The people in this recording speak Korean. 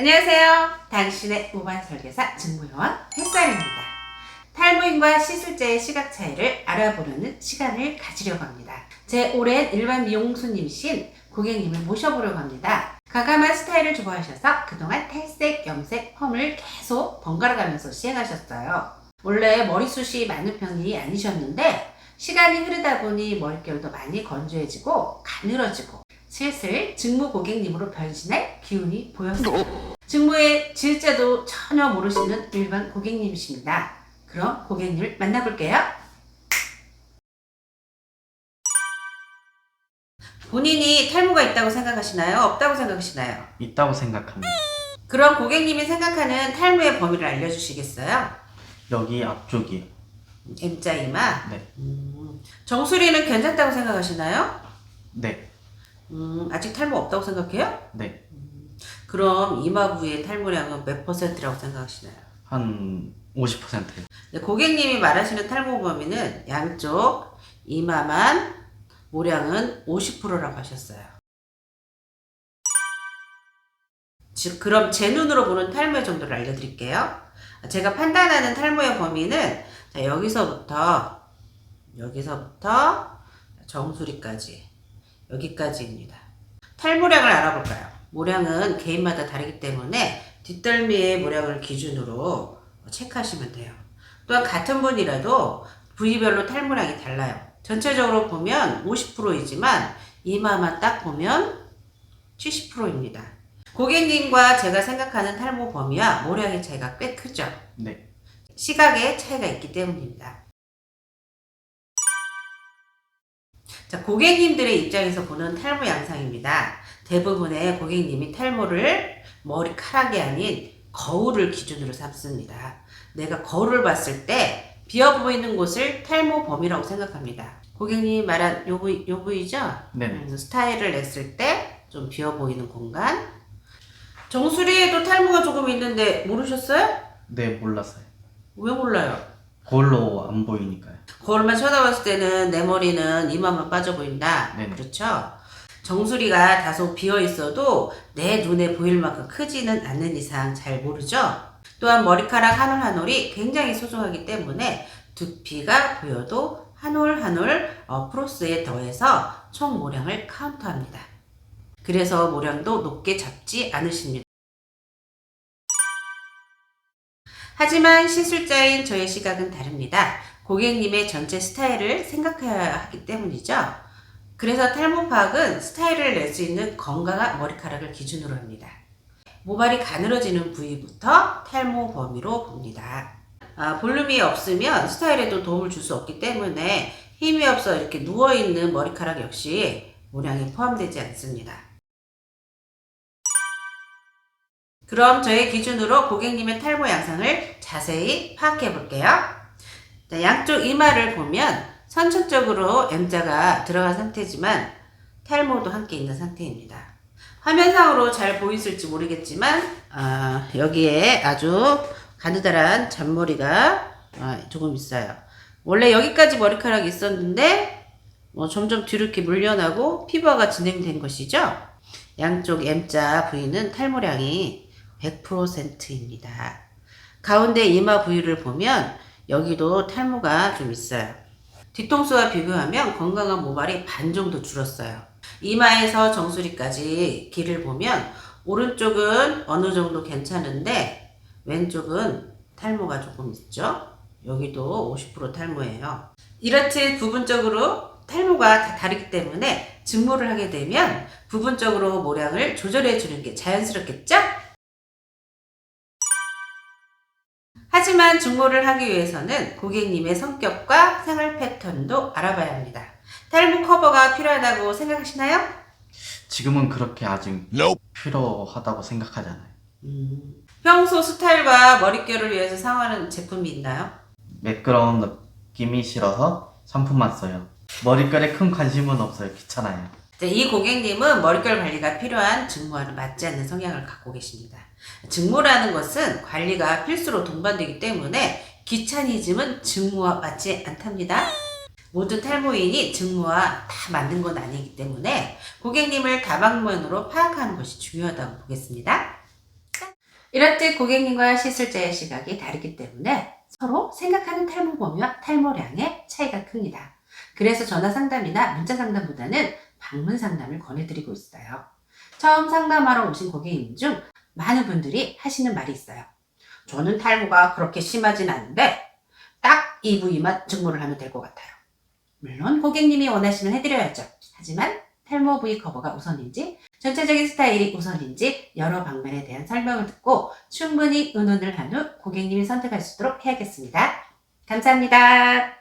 안녕하세요. 당신의 모발 설계사 증무요원 햇살입니다. 탈모인과 시술자의 시각 차이를 알아보려는 시간을 가지려고 합니다. 제 오랜 일반 미용수님이신 고객님을 모셔보려고 합니다. 가감한 스타일을 좋아하셔서 그동안 탈색, 염색, 펌을 계속 번갈아 가면서 시행하셨어요. 원래 머리숱이 많은 편이 아니셨는데 시간이 흐르다 보니 머릿결도 많이 건조해지고 가늘어지고 슬슬 직무 고객님으로 변신할 기운이 보였어요. 직무의 질자도 전혀 모르시는 일반 고객님이십니다. 그럼 고객님을 만나볼게요. 본인이 탈모가 있다고 생각하시나요? 없다고 생각하시나요? 있다고 생각합니다. 그럼 고객님이 생각하는 탈모의 범위를 알려주시겠어요? 여기 앞쪽이요. M자 이마. 네. 음, 정수리는 괜찮다고 생각하시나요? 네. 음, 아직 탈모 없다고 생각해요? 네. 그럼 이마 부위의 탈모량은 몇 퍼센트라고 생각하시나요? 한 50%요. 네, 고객님이 말하시는 탈모 범위는 양쪽 이마만 모량은 50%라고 하셨어요. 즉, 그럼 제 눈으로 보는 탈모의 정도를 알려드릴게요. 제가 판단하는 탈모의 범위는 자, 여기서부터 여기서부터 정수리까지 여기까지입니다. 탈모량을 알아볼까요? 모량은 개인마다 다르기 때문에 뒷덜미의 모량을 기준으로 체크하시면 돼요. 또한 같은 분이라도 부위별로 탈모량이 달라요. 전체적으로 보면 50%이지만 이마만 딱 보면 70%입니다. 고객님과 제가 생각하는 탈모 범위와 모량의 차이가 꽤 크죠. 네. 시각의 차이가 있기 때문입니다. 자, 고객님들의 입장에서 보는 탈모 양상입니다. 대부분의 고객님이 탈모를 머리카락이 아닌 거울을 기준으로 삼습니다. 내가 거울을 봤을 때 비어 보이는 곳을 탈모 범위라고 생각합니다. 고객님이 말한 요 부위, 요 부위죠? 네네. 음, 스타일을 냈을 때 좀 비어 보이는 공간. 정수리에도 탈모가 조금 있는데 모르셨어요? 네, 몰랐어요. 왜 몰라요? 거울로 안 보이니까요. 거울만 쳐다봤을 때는 내 머리는 이마만 빠져 보인다. 네네. 그렇죠? 정수리가 다소 비어 있어도 내 눈에 보일 만큼 크지는 않는 이상 잘 모르죠? 또한 머리카락 한 올 한 올이 굉장히 소중하기 때문에 두피가 보여도 한 올 한올 어, 프로스에 더해서 총 모량을 카운트합니다. 그래서 모량도 높게 잡지 않으십니다. 하지만 시술자인 저의 시각은 다릅니다. 고객님의 전체 스타일을 생각해야 하기 때문이죠. 그래서 탈모 파악은 스타일을 낼 수 있는 건강한 머리카락을 기준으로 합니다. 모발이 가늘어지는 부위부터 탈모 범위로 봅니다. 아, 볼륨이 없으면 스타일에도 도움을 줄 수 없기 때문에 힘이 없어 이렇게 누워있는 머리카락 역시 모량에 포함되지 않습니다. 그럼 저의 기준으로 고객님의 탈모 양상을 자세히 파악해 볼게요. 자, 양쪽 이마를 보면 선천적으로 M자가 들어간 상태지만 탈모도 함께 있는 상태입니다. 화면상으로 잘 보이실지 모르겠지만 아, 여기에 아주 가느다란 잔머리가 아, 조금 있어요. 원래 여기까지 머리카락이 있었는데 뭐 점점 뒤로 이렇게 물려나고 피부화가 진행된 것이죠. 양쪽 M자 부위는 탈모량이 100%입니다. 가운데 이마 부위를 보면 여기도 탈모가 좀 있어요. 뒤통수와 비교하면 건강한 모발이 반 정도 줄었어요. 이마에서 정수리까지 길을 보면 오른쪽은 어느 정도 괜찮은데 왼쪽은 탈모가 조금 있죠. 여기도 50% 탈모예요. 이렇듯 부분적으로 탈모가 다 다르기 때문에 증모를 하게 되면 부분적으로 모량을 조절해 주는 게 자연스럽겠죠? 하지만 증모를 하기 위해서는 고객님의 성격과 생활 패턴도 알아봐야 합니다. 탈모 커버가 필요하다고 생각하시나요? 지금은 그렇게 아직 필요하다고 생각하지 않아요. 음, 평소 스타일과 머릿결을 위해서 사용하는 제품이 있나요? 매끄러운 느낌이 싫어서 샴푸만 써요. 머릿결에 큰 관심은 없어요. 귀찮아요. 네, 이 고객님은 머릿결 관리가 필요한 증모와는 맞지 않는 성향을 갖고 계십니다. 증모라는 것은 관리가 필수로 동반되기 때문에 귀차니즘은 증모와 맞지 않답니다. 모든 탈모인이 증모와 다 맞는 건 아니기 때문에 고객님을 다방면으로 파악하는 것이 중요하다고 보겠습니다. 이렇듯 고객님과 시술자의 시각이 다르기 때문에 서로 생각하는 탈모 범위와 탈모량의 차이가 큽니다. 그래서 전화 상담이나 문자 상담보다는 방문 상담을 권해드리고 있어요. 처음 상담하러 오신 고객님 중 많은 분들이 하시는 말이 있어요. 저는 탈모가 그렇게 심하진 않은데 딱 이 부위만 증모를 하면 될 것 같아요. 물론 고객님이 원하시면 해드려야죠. 하지만 탈모 부위 커버가 우선인지 전체적인 스타일이 우선인지 여러 방면에 대한 설명을 듣고 충분히 의논을 한 후 고객님이 선택할 수 있도록 해야겠습니다. 감사합니다.